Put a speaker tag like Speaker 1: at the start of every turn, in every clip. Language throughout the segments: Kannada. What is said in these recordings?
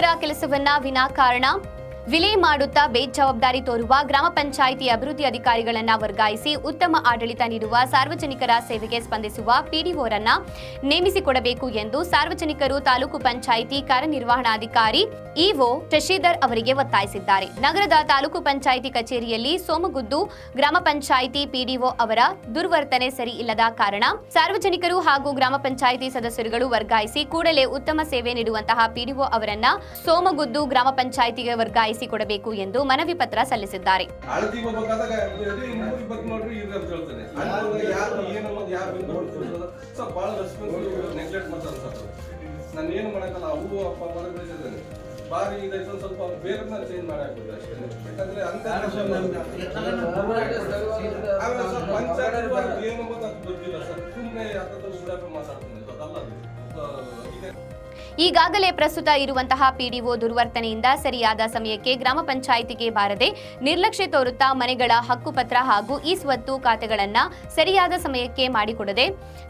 Speaker 1: ಶಿಕ್ಷಕರ ಕೆಲಸವನ್ನ ವಿನಾಕಾರಣ ವಿಲೇ ಮಾಡುತ್ತಾ ಬೇಜವಾಬ್ದಾರಿ ತೋರುವ ಗ್ರಾಮ ಪಂಚಾಯಿತಿ ಅಭಿವೃದ್ಧಿ ಅಧಿಕಾರಿಗಳನ್ನ ವರ್ಗಾಯಿಸಿ ಉತ್ತಮ ಆಡಳಿತ ನೀಡುವ ಸಾರ್ವಜನಿಕರ ಸೇವೆಗೆ ಸ್ಪಂದಿಸುವ ಪಿಡಿಒರನ್ನ ನೇಮಿಸಿಕೊಡಬೇಕು ಎಂದು ಸಾರ್ವಜನಿಕರು ತಾಲೂಕು ಪಂಚಾಯಿತಿ ಕಾರ್ಯನಿರ್ವಹಣಾಧಿಕಾರಿ ಇಒ ಶಶಿಧರ್ ಅವರಿಗೆ ಒತ್ತಾಯಿಸಿದ್ದಾರೆ. ನಗರದ ತಾಲೂಕು ಪಂಚಾಯಿತಿ ಕಚೇರಿಯಲ್ಲಿ ಸೋಮಗುದ್ದು ಗ್ರಾಮ ಪಂಚಾಯಿತಿ ಪಿಡಿಒ ಅವರ ದುರ್ವರ್ತನೆ ಸರಿ ಇಲ್ಲದ ಕಾರಣ ಸಾರ್ವಜನಿಕರು ಹಾಗೂ ಗ್ರಾಮ ಪಂಚಾಯಿತಿ ಸದಸ್ಯರುಗಳು ವರ್ಗಾಯಿಸಿ ಕೂಡಲೇ ಉತ್ತಮ ಸೇವೆ ನೀಡುವಂತಹ ಪಿಡಿಒ ಅವರನ್ನ ಸೋಮಗುದ್ದು ಗ್ರಾಮ ಪಂಚಾಯಿತಿಗೆ ವರ್ಗಾಯಿಸಿ ಕೊಡಬೇಕು ಎಂದು ಮನವಿ ಪತ್ರ ಸಲ್ಲಿಸಿದ್ದಾರೆ.
Speaker 2: ಸ್ವಲ್ಪ ಭಾಳ ರೆಸ್ಪಾನ್ಸಿಬಲ್ ನೆಗ್ಲೆಕ್ಟ್ ಮಾಡ್ತಾರೆ ಸರ್. ನಾನು ಏನು ಮಾಡಕ್ಕಲ್ಲ ಅವು ಅಪ್ಪ ಹೊರಗೆ ಬೆಳೆಸಿದ್ದಾನೆ ಬಾರಿ ಇದೈತೆ ಸ್ವಲ್ಪ ಬೇರೆ ಚೇಂಜ್ ಮಾಡಿ ಅಷ್ಟೇ. ಯಾಕಂದ್ರೆ ಅಂತ ಆಮೇಲೆ ಸರ್ ಪಂಚಾಯತ್ ಏನು ಅಂತ ಗೊತ್ತಿಲ್ಲ ಸರ್. ಸುಮ್ಮನೆ ಯಾಕಂದ್ರೆ ಸುಡಾಕ ಮಾತಾಡ್ತಾನೆ
Speaker 1: ಈಗಾಗಲೇ ಪ್ರಸ್ತುತ ಇರುವಂತಹ ಪಿಡಿಒ ದುರ್ವರ್ತನೆಯಿಂದ ಸರಿಯಾದ ಸಮಯಕ್ಕೆ ಗ್ರಾಮ ಪಂಚಾಯಿತಿಗೆ ಬಾರದೆ ನಿರ್ಲಕ್ಷ್ಯ ತೋರುತ್ತಾ ಮನೆಗಳ ಹಕ್ಕುಪತ್ರ ಹಾಗೂ ಈ ಸ್ವತ್ತು ಖಾತೆಗಳನ್ನ ಸರಿಯಾದ ಸಮಯಕ್ಕೆ ಮಾಡಿಕೊಡದೆ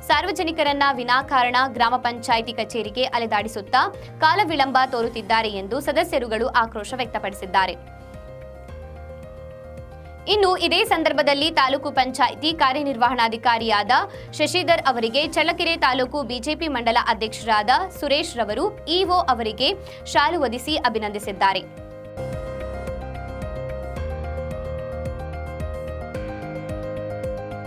Speaker 1: ಸಾರ್ವಜನಿಕರನ್ನ ವಿನಾಕಾರಣ ಗ್ರಾಮ ಪಂಚಾಯಿತಿ ಕಚೇರಿಗೆ ಅಲೆದಾಡಿಸುತ್ತಾ ಕಾಲ ವಿಳಂಬ ತೋರುತ್ತಿದ್ದಾರೆ ಎಂದು ಸದಸ್ಯರುಗಳು ಆಕ್ರೋಶ ವ್ಯಕ್ತಪಡಿಸಿದ್ದಾರೆ. ಇನ್ನು ಇದೇ ಸಂದರ್ಭದಲ್ಲಿ ತಾಲೂಕು ಪಂಚಾಯಿತಿ ಕಾರ್ಯನಿರ್ವಹಣಾಧಿಕಾರಿಯಾದ ಶಶಿಧರ್ ಅವರಿಗೆ ಚಳ್ಳಕೆರೆ ತಾಲೂಕು ಬಿಜೆಪಿ ಮಂಡಲ ಅಧ್ಯಕ್ಷರಾದ ಸುರೇಶ್ ರವರು, ಇಒ ಅವರಿಗೆ ಶಾಲು ಒದಿಸಿ ಅಭಿನಂದಿಸಿದ್ದಾರೆ.